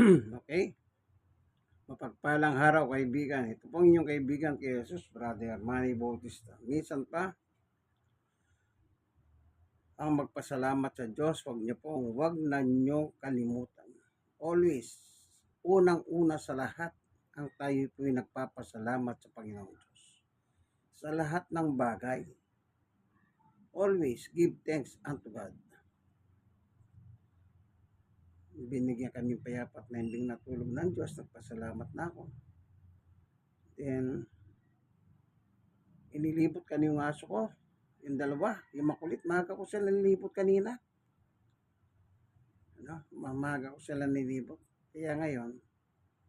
okay? Mapagpalang araw, kaibigan. Ito pong inyong kaibigan kay Jesus, Brother Manny Bautista. Minsan pa, ang magpasalamat sa Diyos, huwag niyo pong, huwag na niyo kalimutan. Always, unang-una sa lahat, ang tayo po'y nagpapasalamat sa Panginoong Diyos. Sa lahat ng bagay, always give thanks unto God. Binigyan kami payapat na hindi natulog ng Diyos, nagpasalamat na ako. Then, inilibot ka yung aso ko, yung dalawa, yung makulit, maga ko sila nilibot kanina. Ano, mamaga ko sila nilibot. Kaya ngayon,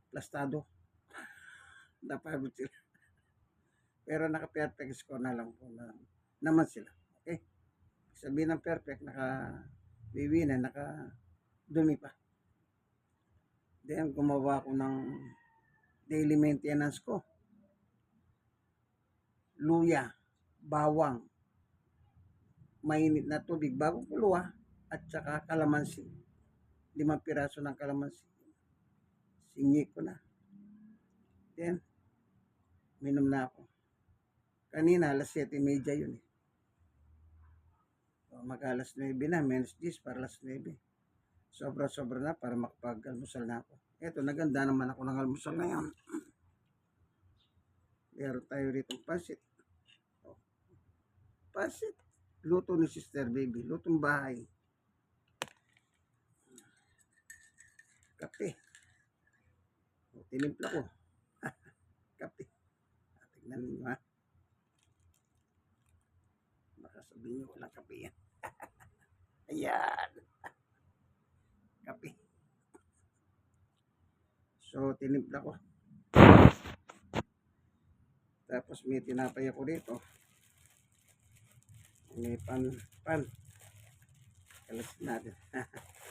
plastado. Napagod sila. Pero naka-perfect score na lang po na, naman sila. Okay? Sabihin ng perfect, naka biwi na, naka dumi pa. Then, gumawa ko ng daily maintenance ko. Luya, bawang, mainit na tubig, bagong kuluwa, at saka kalamansi. Limang piraso ng kalamansi. Sinyi ko na. Then, minom na ako. Kanina, alas 7.30 yun eh. So, mag alas 9 na, minus 10 para alas 9. Sobra-sobra na para makapag-almusal na ako. Eto, naganda naman ako ng almusal ngayon. Meron tayo rito pasit. Oh. Pasit. Luto ni Sister Baby. Lutong bahay. Kape. O, tinimpla ko. Kape. Tignan ninyo ha. Baka sabihin nyo walang kape yan. Ayan. Kape. So, tinimpla ko. Tapos may tinapay ako dito. May pan, pan. Kalas natin.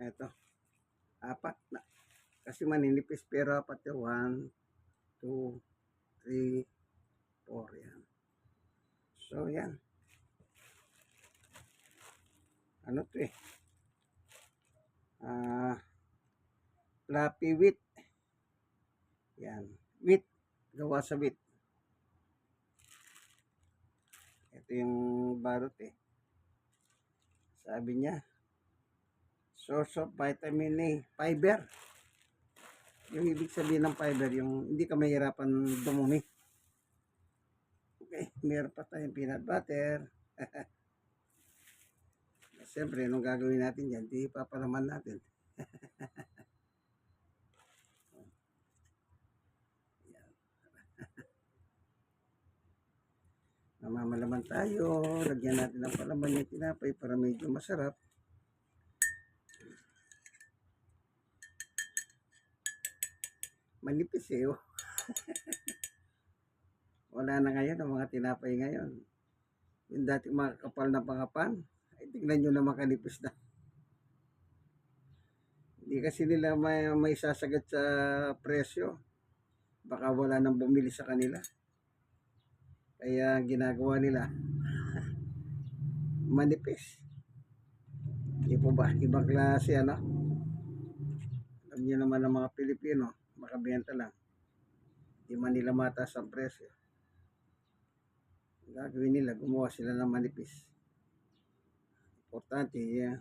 Eto. Apat na. Kasi maninipis pero apat yung 1, 2, 3, 4 yan. So yan. Ano to eh? Ah, fluffy wheat. Yan. Wheat. Gawa sa wheat. Ito yung barot eh. Sabi niya, source of vitamin A, fiber. Yung ibig sabihin ng fiber, yung hindi ka mahirapan dumumi. Okay, meron pa tayong peanut butter. Siyempre, anong gagawin natin dyan? Di papalaman natin. Yan. Namamalaman tayo. Lagyan natin ng palaman yung tinapay para medyo masarap. Manipis eh. Oh. Wala na ngayon ang mga tinapay ngayon. Yung dating mga kapal na pangapan, ay tignan nyo na makanipis na. Hindi kasi nila may, may sasagat sa presyo. Baka wala nang bumili sa kanila. Kaya ginagawa nila, manipis. Hindi po ba? Ibang klase ano? Alam niyo naman ng mga Pilipino, makabenta lang. Hindi man nila mataas ang presyo. Gagawin nila, gumawa sila ng manipis. Importante, yeah,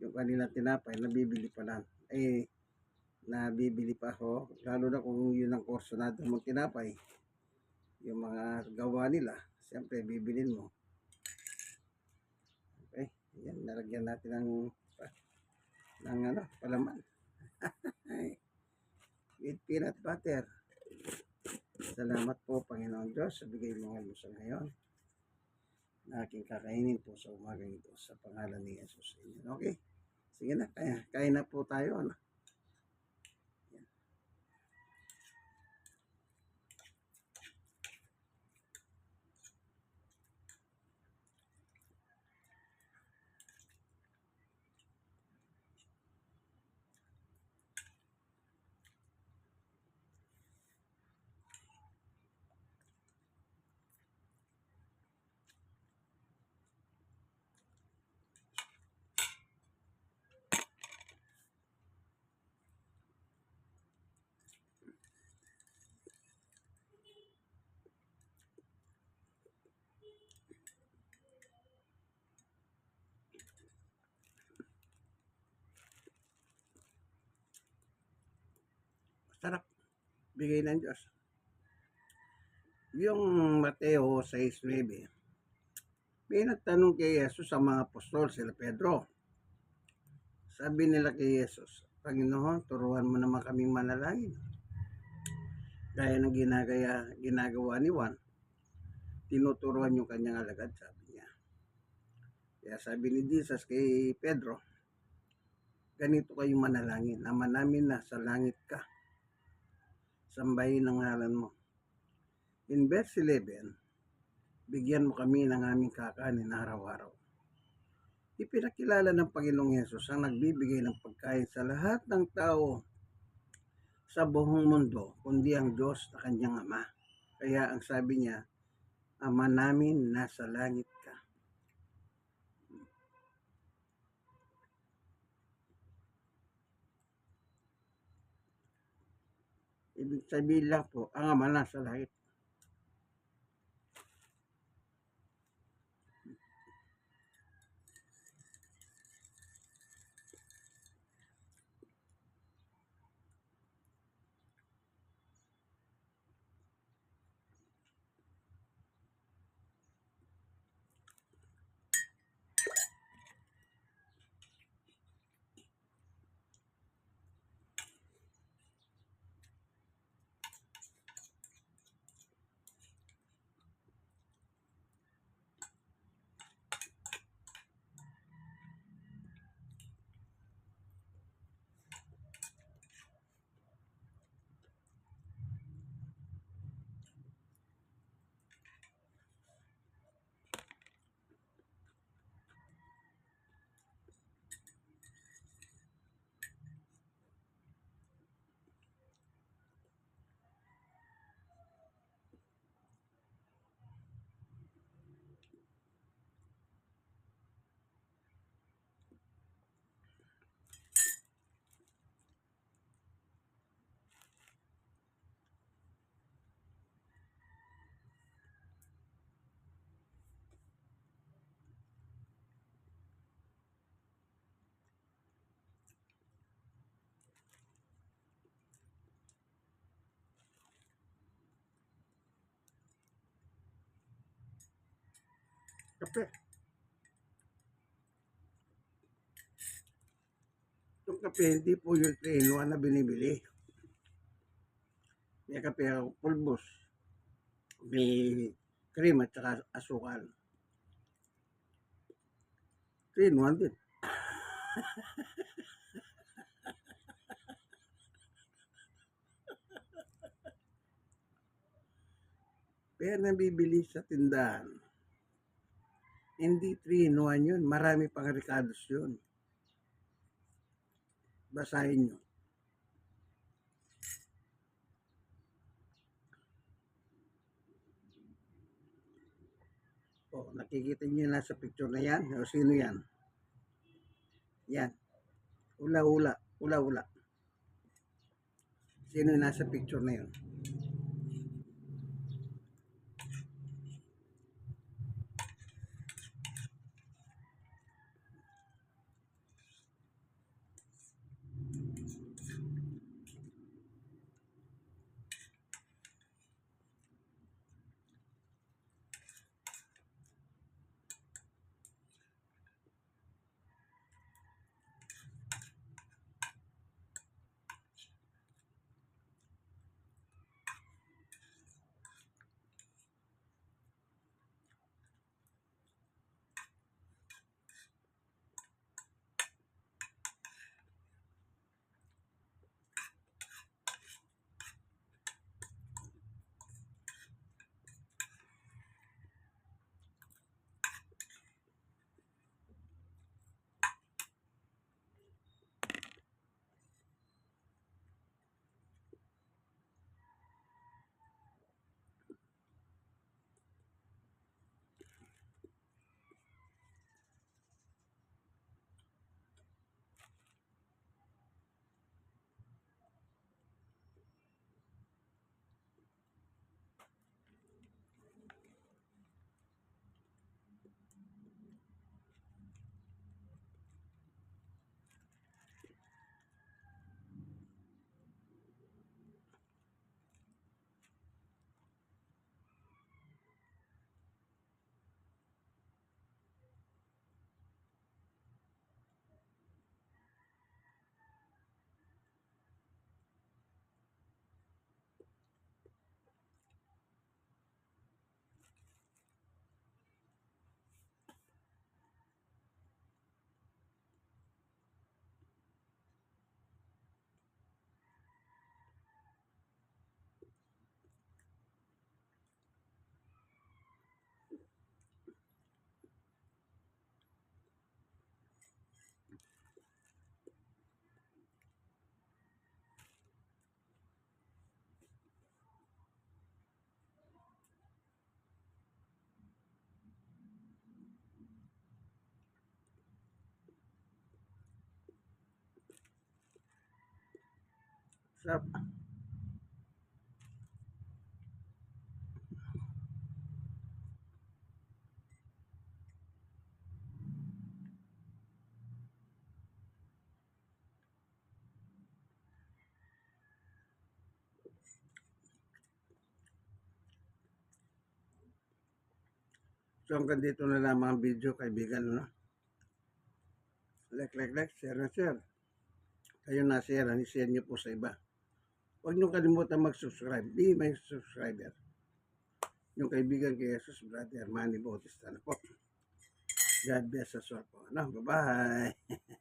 yung kanilang tinapay, nabibili pa lang. Eh, nabibili pa ako. Lalo na kung yun ang korsonado mong tinapay. Yung mga gawa nila, siyempre, bibilin mo. Okay, yan, nalagyan natin ng, ng ano, palaman. With peanut butter. Salamat po, Panginoon Diyos, sa bigay mong almusal ngayon na aking kakainin po sa umagang ito sa pangalan ni Jesus. Okay? Sige na, kaya, kaya na po tayo. Ano? Bigay ng Diyos. Yung Mateo 6.9, may kay Jesus sa mga apostol, sila Pedro. Sabi nila kay Jesus, Panginoon, turuan mo naman kaming manalangin. Gaya ng ginagaya, ginagawa ni Juan, tinuturuan yung kanyang alagad, sabi niya. Kaya sabi ni Jesus kay Pedro, ganito kayong manalangin, Ama namin na sa langit ka, sambahin ang ngalan mo. In verse 11, bigyan mo kami ng aming kakanin araw-araw. Ipinakilala ng Panginoong Yesus ang nagbibigay ng pagkain sa lahat ng tao sa buong mundo, kundi ang Diyos na kanyang Ama. Kaya ang sabi niya, Ama namin nasa langit ka. Ibig sabihin po, ang Ama nasa langit. Kape. Yung kape, hindi po yung 3 in 1 na binibili. May kape pulbos. May cream at saka asukal. 3 in 1 din. Kaya nabibili sa tindahan. Hindi 3 in 1 yun. Marami pang Ricardo's yun. Basahin nyo. O, nakikita nyo na sa picture na yan. O, sino yan? Yan. Ula-ula. Ula-ula. Sino nasa picture na yun? Sarap. So hanggang dito na lamang ang video kaibigan. No? Like, like, like, share share. Kayo na share, i-share niyo po sa iba. Huwag niyo kalimutan mag-subscribe. Be my subscriber. Yung kaibigan kay Jesus, brother Manny Bautista na po. God bless us all po. Ano? Bye-bye.